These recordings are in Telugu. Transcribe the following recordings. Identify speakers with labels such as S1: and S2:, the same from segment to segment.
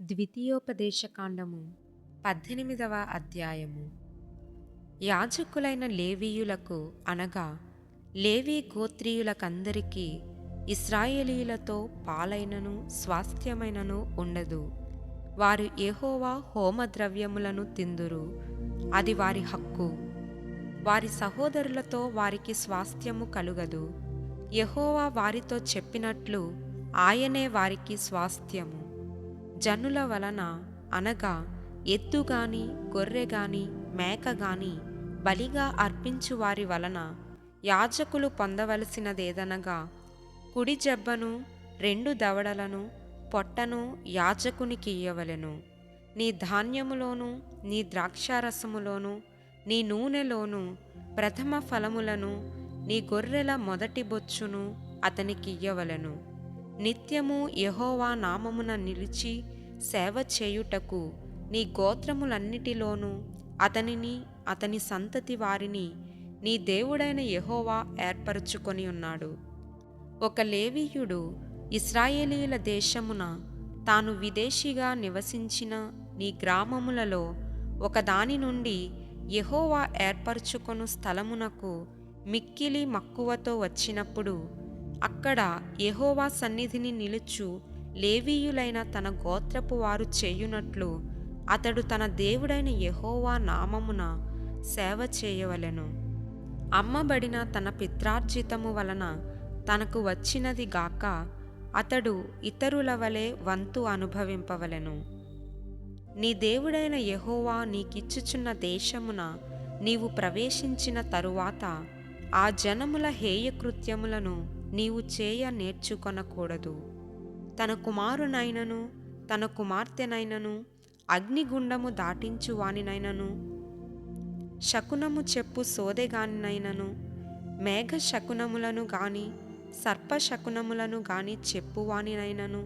S1: ద్వితీయోపదేశకాండము పద్దెనిమిదవ అధ్యాయము. యాజకులైన లేవీయులకు అనగా లేవీ గోత్రీయులకందరికీ ఇస్రాయేలీయులతో పాలైనను స్వాస్థ్యమైనను ఉండదు. వారు ఏహోవా హోమద్రవ్యములను తిందురు. అది వారి హక్కు. వారి సహోదరులతో వారికి స్వాస్థ్యము కలుగదు. యహోవా వారితో చెప్పినట్లు ఆయనే వారికి స్వాస్థ్యము. జనుల వలన అనగా ఎత్తు గాని గొర్రె గాని మేక గాని బలిగా అర్పించు వారి వలన యాజకులు పొందవలసినదేదనగా కుడి జబ్బను రెండు దవడలను పొట్టను యాజకునికి ఇయ్యవలెను. నీ ధాన్యములోను నీ ద్రాక్షారసములోను నీ నూనెలోను ప్రథమ ఫలములను నీ గొర్రెల మొదటి బొచ్చును అతనికి ఇయ్యవలెను. నిత్యము యహోవా నామమున నిలిచి సేవ చేయుటకు నీ గోత్రములన్నిటిలోనూ అతనిని అతని సంతతి వారిని నీ దేవుడైన యహోవా ఏర్పరచుకొని ఉన్నాడు. ఒక లేవీయుడు ఇస్రాయేలీయుల దేశమున తాను విదేశీగా నివసించిన నీ గ్రామములలో ఒకదాని నుండి యహోవా ఏర్పరచుకొను స్థలమునకు మిక్కిలి మక్కువతో వచ్చినప్పుడు అక్కడ యహోవా సన్నిధిని నిలుచు లేవీయులైన తన గోత్రపు వారు చేయునట్లు అతడు తన దేవుడైన యహోవా నామమున సేవ చేయవలెను. అమ్మబడిన తన పిత్రార్జితము వలన తనకు వచ్చినది గాక అతడు ఇతరుల వలె వంతు అనుభవింపవలెను. నీ దేవుడైన యహోవా నీకిచ్చుచున్న దేశమున నీవు ప్రవేశించిన తరువాత ఆ జనముల హేయకృత్యములను నీవు చేయ నేర్చుకొనకూడదు. తన కుమారునైనను తన కుమార్తెనైనను అగ్నిగుండము దాటించు వానినైనను శకునము చెప్పు సోదెగానినైనను మేఘ శకునములను గాని సర్ప శకునములను గాని చెప్పువానినైనను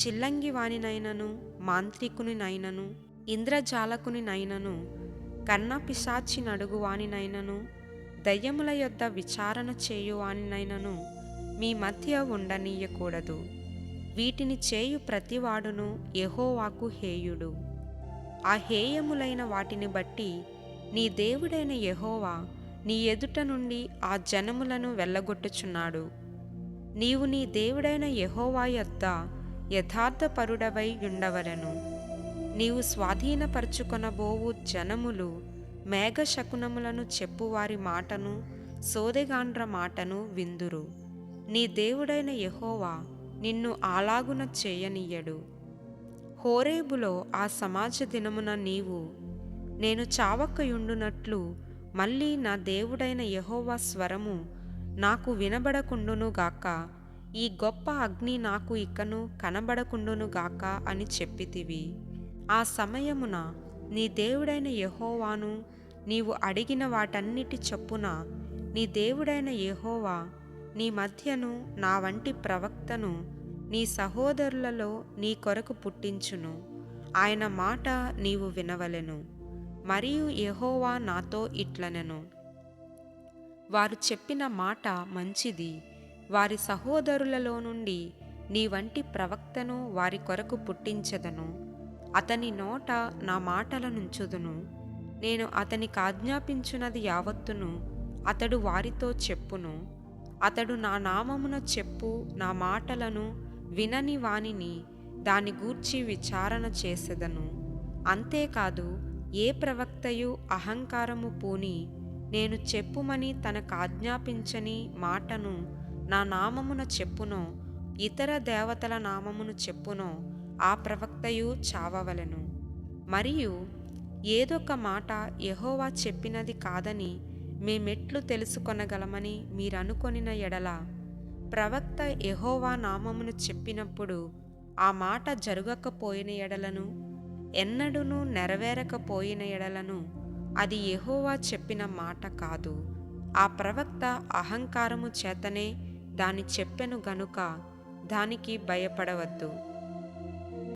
S1: చిల్లంగి వానినైనను మాంత్రికునినైనను ఇంద్రజాలకునినైనను కన్నపిశాచి నడుగువానినైనను దయ్యముల యొద్ద విచారణ చేయువానినైనను మీ మధ్య ఉండనీయకూడదు. వీటిని చేయు ప్రతివాడును యహోవాకు హేయుడు. ఆ హేయములైన వాటిని బట్టి నీ దేవుడైన యహోవా నీ ఎదుట నుండి ఆ జనములను వెళ్ళగొట్టుచున్నాడు. నీవు నీ దేవుడైన యహోవా యొద్ద యథార్థపరుడవై ఉండవలెను నీవు స్వాధీనపరచుకొనబోవు జనములు మేఘశకునములను చెప్పువారి మాటను సోదెగాండ్ర మాటను విందురు. నీ దేవుడైన యహోవా నిన్ను అలాగున చేయనీయడు. హోరేబులో ఆ సమాజ దినమున నీవు నేను చావకయుండునట్లు మళ్ళీ నా దేవుడైన యహోవా స్వరము నాకు వినబడకుండునుగాక ఈ గొప్ప అగ్ని నాకు ఇకను కనబడకుండునుగాక అని చెప్పితివి. ఆ సమయమున నీ దేవుడైన యహోవాను నీవు అడిగిన వాటన్నిటి చొప్పున నీ దేవుడైన యహోవా నీ మధ్యను నా వంటి ప్రవక్తను నీ సహోదరులలో నీ కొరకు పుట్టించును. ఆయన మాట నీవు వినవలెను. మరియు యహోవా నాతో ఇట్లనెను. వారు చెప్పిన మాట మంచిది. వారి సహోదరులలో నుండి నీ వంటి ప్రవక్తను వారి కొరకు పుట్టించదను. అతని నోట నా మాటలనుంచుదును నేను అతనికి ఆజ్ఞాపించున్నది యావత్తును. అతడు వారితో చెప్పును. అతడు నా నామమున చెప్పు నా మాటలను వినని వానిని దాని గూర్చి విచారణ చేసెదను. అంతేకాదు ఏ ప్రవక్తయు అహంకారము పూని నేను చెప్పుమని తనకు ఆజ్ఞాపించని మాటను నా నామమున చెప్పునో ఇతర దేవతల నామమును చెప్పునో ఆ ప్రవక్తయు చావవలెను. మరియు ఏదొక మాట యహోవా చెప్పినది కాదని మేమెట్లు తెలుసుకొనగలమని మీరనుకొనిన ఎడల ప్రవక్త ఎహోవా నామమును చెప్పినప్పుడు ఆ మాట జరగకపోయిన ఎడలను ఎన్నడూనూ నెరవేరకపోయిన ఎడలను అది ఎహోవా చెప్పిన మాట కాదు. ఆ ప్రవక్త అహంకారము చేతనే దాని చెప్పెను గనుక దానికి భయపడవద్దు.